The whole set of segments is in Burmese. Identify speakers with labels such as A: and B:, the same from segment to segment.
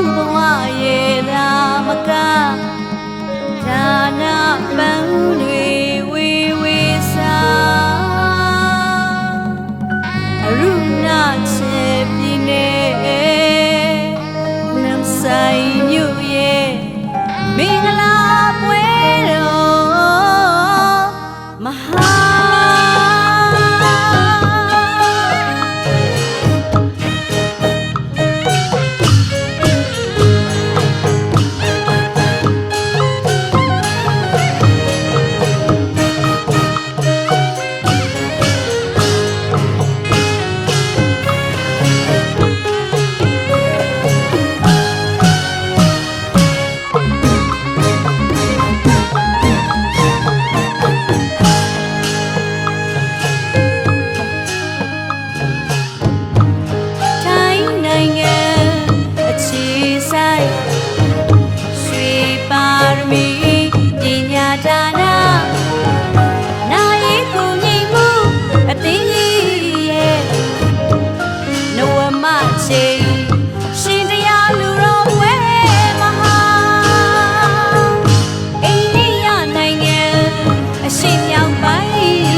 A: ခုဘဝရဲ့လာမကဒါနာပန်းတွေဝေဝေစားအရုဏချေပြည်နယ်နမ်ဆိုင်မြို့ရဲ့မင်္ဂလာပွဲတော်မဟာ pi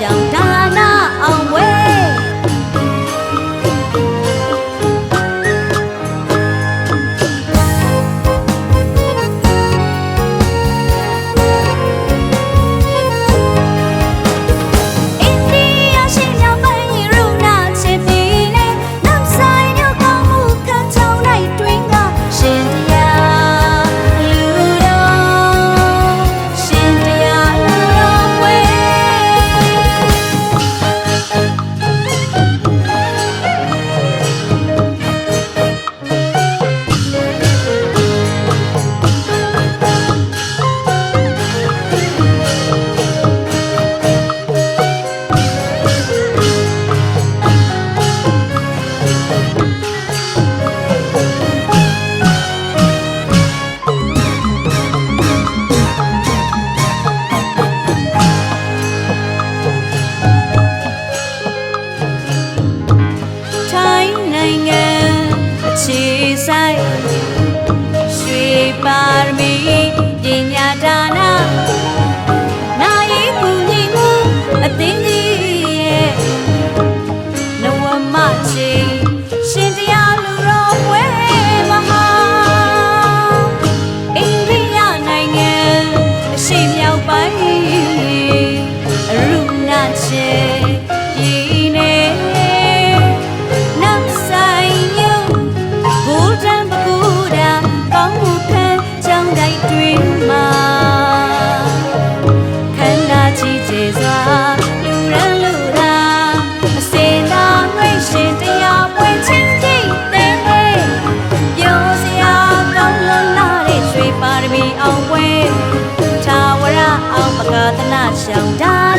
A: 想大闹。down, down.